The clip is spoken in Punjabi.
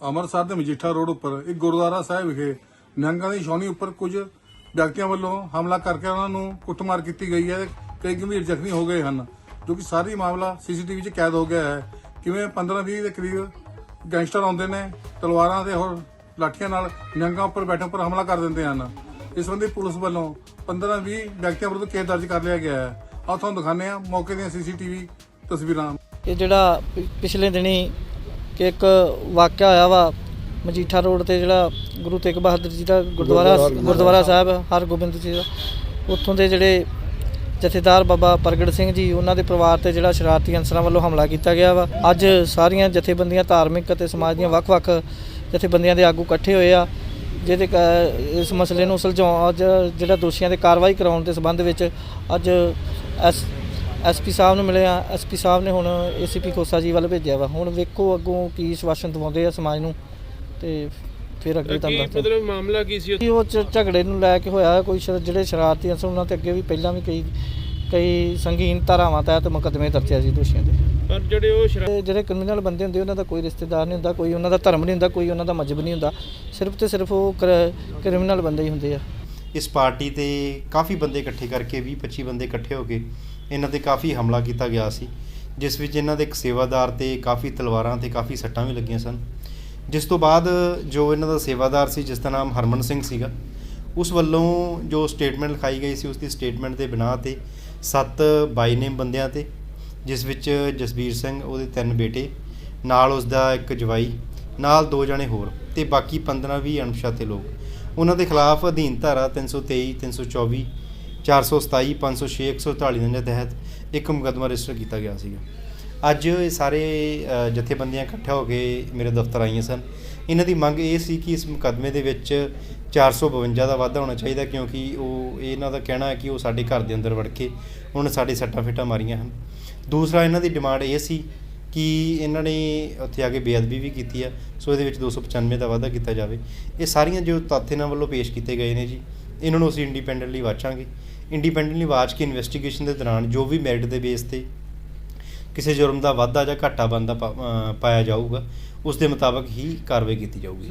ਅੰਮ੍ਰਿਤਸਰ ਦੇ ਮਜੀਠਾ ਰੋਡ ਉੱਪਰ, ਇੱਕ ਗੁਰਦੁਆਰਾ ਸਾਹਿਬ ਵਿਖੇ ਨਿਹੰਗਾਂ ਦੀ ਛਾਉਣੀ ਉੱਪਰ ਕੁਝ ਵਿਅਕਤੀਆਂ ਵੱਲੋਂ ਹਮਲਾ ਕਰਕੇ ਉਹਨਾਂ ਨੂੰ ਕੁੱਟਮਾਰ ਕੀਤੀ ਗਈ ਹੈ ਕਈ ਗੰਭੀਰ ਜ਼ਖਮੀ ਹੋ ਗਏ ਹਨ, ਜੋ ਕਿ ਸਾਰੀ ਮਾਮਲਾ ਸੀਸੀਟੀਵੀ 'ਚ ਕੈਦ ਹੋ ਗਿਆ ਹੈ। ਕਿਵੇਂ 15-20 ਦੇ ਕਰੀਬ ਗੈਂਗਸਟਰ ਆਉਂਦੇ ਨੇ, ਤਲਵਾਰਾਂ ਤੇ ਹੋਰ ਲਾਠੀਆਂ ਨਾਲ ਨਿਹੰਗਾਂ ਉੱਪਰ ਬੈਠੇ ਉੱਪਰ ਹਮਲਾ ਕਰ ਦਿੰਦੇ ਹਨ। ਇਸ ਸੰਬੰਧੀ ਪੁਲਿਸ ਵੱਲੋਂ 15-20 ਵਿਅਕਤੀਆਂ ਵਿਰੁੱਧ ਕੇਸ ਦਰਜ ਕਰ ਲਿਆ ਗਿਆ ਹੈ। ਆਓ ਤੁਹਾਨੂੰ ਦਿਖਾਉਂਦੇ ਹਾਂ ਮੌਕੇ ਦੀਆਂ ਸੀਸੀਟੀਵੀ ਤਸਵੀਰਾਂ। ਇਹ ਜਿਹੜਾ ਪਿਛਲੇ ਦਿਨੀ ਕਿ ਇੱਕ ਵਾਕਿਆ ਹੋਇਆ ਵਾ ਮਜੀਠਾ ਰੋਡ ਤੇ ਜਿਹੜਾ ਗੁਰੂ ਤੇਗ ਬਹਾਦਰ ਜੀ ਦਾ ਗੁਰਦੁਆਰਾ ਗੁਰਦੁਆਰਾ ਸਾਹਿਬ। ਹਰਗੋਬਿੰਦ ਜੀ ਦਾ। ਉੱਥੋਂ ਦੇ ਜਿਹੜੇ ਜਥੇਦਾਰ ਬਾਬਾ ਪ੍ਰਗਟ ਸਿੰਘ ਜੀ ਉਹਨਾਂ ਦੇ ਪਰਿਵਾਰ ਤੇ ਜਿਹੜਾ ਸ਼ਰਾਰਤੀ ਅਨਸਰਾਂ ਵੱਲੋਂ ਹਮਲਾ ਕੀਤਾ ਗਿਆ ਵਾ। ਅੱਜ ਸਾਰੀਆਂ ਜਥੇਬੰਦੀਆਂ ਧਾਰਮਿਕ ਅਤੇ ਸਮਾਜ ਦੀਆਂ ਵੱਖ-ਵੱਖ ਜਥੇਬੰਦੀਆਂ ਦੇ ਆਗੂ ਇਕੱਠੇ ਹੋਏ ਆ ਜਿਹਦੇ ਇਸ ਮਸਲੇ ਨੂੰ ਸੁਲਝਾਉਣ ਅੱਜ ਜਿਹੜਾ ਦੋਸ਼ੀਆਂ ਤੇ ਕਾਰਵਾਈ ਕਰਾਉਣ ਦੇ ਸੰਬੰਧ ਵਿੱਚ ਅੱਜ ਐਸ ਐਸਪੀ ਸਾਹਿਬ ਨੂੰ ਮਿਲੇ ਆ। ਐਸਪੀ ਸਾਹਿਬ ਨੇ ਹੁਣ ਏਸੀਪੀ ਖੋਸਾ ਜੀ ਵੱਲ ਭੇਜਿਆ ਵਾ। ਹੁਣ ਵੇਖੋ ਅੱਗੋਂ ਕੀ ਸਵਾਸ਼ਨ ਦਵਾਉਂਦੇ ਆ ਸਮਾਜ ਨੂੰ ਤੇ ਫਿਰ ਅੱਗੇ ਤੁਹਾਨੂੰ ਦੱਸਦੇ ਮਤਲਬ ਮਾਮਲਾ ਕੀ ਸੀ? ਉਹ ਝਗੜੇ ਨੂੰ ਲੈ ਕੇ ਹੋਇਆ ਕੋਈ ਜਿਹੜੇ ਸ਼ਰਾਰਤੀ ਅਨਸਰ ਉਹਨਾਂ ਤੇ ਅੱਗੇ ਵੀ ਪਹਿਲਾਂ ਵੀ ਕਈ ਕਈ ਸੰਗੀਨ ਧਾਰਾਵਾਂ ਤਹਿਤ ਮੁਕੱਦਮੇ ਦਰਜ ਸੀ ਦੋਸ਼ੀਆਂ ਦੇ। ਪਰ ਜਿਹੜੇ ਉਹ ਤੇ ਜਿਹੜੇ ਕ੍ਰਿਮੀਨਲ ਬੰਦੇ ਹੁੰਦੇ ਉਹਨਾਂ ਦਾ ਕੋਈ ਰਿਸ਼ਤੇਦਾਰ ਨਹੀਂ ਹੁੰਦਾ ਕੋਈ ਉਹਨਾਂ ਦਾ ਧਰਮ ਨਹੀਂ ਹੁੰਦਾ ਕੋਈ ਉਹਨਾਂ ਦਾ ਮਜ਼ਹਬ ਨਹੀਂ ਹੁੰਦਾ। ਸਿਰਫ ਤੇ ਸਿਰਫ ਉਹ ਕ੍ਰਿਮੀਨਲ ਬੰਦੇ ਹੀ ਹੁੰਦੇ ਆ। ਇਸ ਪਾਰਟੀ ਤੇ ਕਾਫੀ ਬੰਦੇ ਇਕੱਠੇ ਕਰਕੇ 20 25 ਬੰਦੇ ਇਕੱਠੇ ਹੋ ਕੇ ਇਹਨਾਂ ਤੇ ਕਾਫੀ ਹਮਲਾ ਕੀਤਾ ਗਿਆ ਸੀ, ਜਿਸ ਵਿੱਚ ਇਹਨਾਂ ਦੇ ਇੱਕ ਸੇਵਾਦਾਰ ਤੇ ਕਾਫੀ ਤਲਵਾਰਾਂ ਤੇ ਕਾਫੀ ਸੱਟਾਂ ਵੀ ਲੱਗੀਆਂ ਸਨ। ਜਿਸ ਤੋਂ ਬਾਅਦ ਜੋ ਇਹਨਾਂ ਦਾ ਸੇਵਾਦਾਰ ਸੀ, ਜਿਸ ਦਾ ਨਾਮ ਹਰਮਨ ਸਿੰਘ ਸੀਗਾ, ਉਸ ਵੱਲੋਂ ਜੋ ਸਟੇਟਮੈਂਟ ਲਿਖਾਈ ਗਈ ਸੀ, ਉਸ ਦੀ ਸਟੇਟਮੈਂਟ ਦੇ ਬਿਨਾਂ ਤੇ ਸੱਤ ਬਾਈ ਨੇਮ ਬੰਦਿਆਂ ਤੇ, ਜਿਸ ਵਿੱਚ ਜਸਬੀਰ ਸਿੰਘ, ਉਹਦੇ ਤਿੰਨ ਬੇਟੇ, ਨਾਲ ਉਸ ਦਾ ਇੱਕ ਜਵਾਈ, ਨਾਲ ਦੋ ਜਣੇ ਹੋਰ। ਤੇ ਬਾਕੀ 15 20 ਅਣਪਛਾਤੇ ਲੋਕ। ਉਹਨਾਂ ਦੇ ਖਿਲਾਫ ਅਧੀਨ ਧਾਰਾ 323 324 427 506 148 ਦੇ ਤਹਿਤ ਇੱਕ ਮੁਕੱਦਮਾ ਰਜਿਸਟਰ ਕੀਤਾ ਗਿਆ ਸੀਗਾ। ਅੱਜ ਇਹ ਸਾਰੇ ਜਥੇਬੰਦੀਆਂ ਇਕੱਠਾ ਹੋ ਕੇ ਮੇਰੇ ਦਫ਼ਤਰ ਆਈਆਂ ਸਨ। ਇਹਨਾਂ ਦੀ ਮੰਗ ਇਹ ਸੀ ਕਿ ਇਸ ਮੁਕੱਦਮੇ ਦੇ ਵਿੱਚ 452 ਦਾ ਵਾਧਾ ਹੋਣਾ ਚਾਹੀਦਾ, ਕਿਉਂਕਿ ਉਹ, ਇਹਨਾਂ ਦਾ ਕਹਿਣਾ ਹੈ ਕਿ ਉਹ ਸਾਡੇ ਘਰ ਦੇ ਅੰਦਰ ਵੜ ਕੇ ਉਹਨਾਂ ਸਾਡੇ ਸੱਟਾਂ ਫੇਟਾਂ ਮਾਰੀਆਂ ਹਨ। ਦੂਸਰਾ, ਇਹਨਾਂ ਦੀ ਡਿਮਾਂਡ ਇਹ ਸੀ ਕਿ ਇਹਨਾਂ ਨੇ ਉੱਥੇ ਆ ਕੇ ਬੇਅਦਬੀ ਵੀ ਕੀਤੀ ਆ, ਸੋ ਇਹਦੇ ਵਿੱਚ 295 ਦਾ ਵਾਧਾ ਕੀਤਾ ਜਾਵੇ। ਇਹ ਸਾਰੀਆਂ ਜੋ ਤੱਥ ਇਹਨਾਂ ਵੱਲੋਂ ਪੇਸ਼ ਕੀਤੇ ਗਏ ਨੇ ਜੀ, ਇਹਨਾਂ ਨੂੰ ਅਸੀਂ ਇੰਡੀਪੈਂਡੈਂਟਲੀ ਵਾਚਾਂਗੇ। ਇੰਡੀਪੈਂਡੈਂਟਲੀ ਵਾਚ ਕੇ ਇਨਵੈਸਟੀਗੇਸ਼ਨ ਦੇ ਦੌਰਾਨ ਜੋ ਵੀ ਮੈਰਿਟ ਦੇ ਬੇਸ ਤੇ ਕਿਸੇ ਜੁਰਮ ਦਾ ਵਾਧਾ ਜਾਂ ਘਾਟਾ ਬਣਦਾ ਪਾ- ਪਾਇਆ ਜਾਊਗਾ, ਉਸ ਦੇ ਮੁਤਾਬਕ ਹੀ ਕਾਰਵਾਈ ਕੀਤੀ ਜਾਊਗੀ।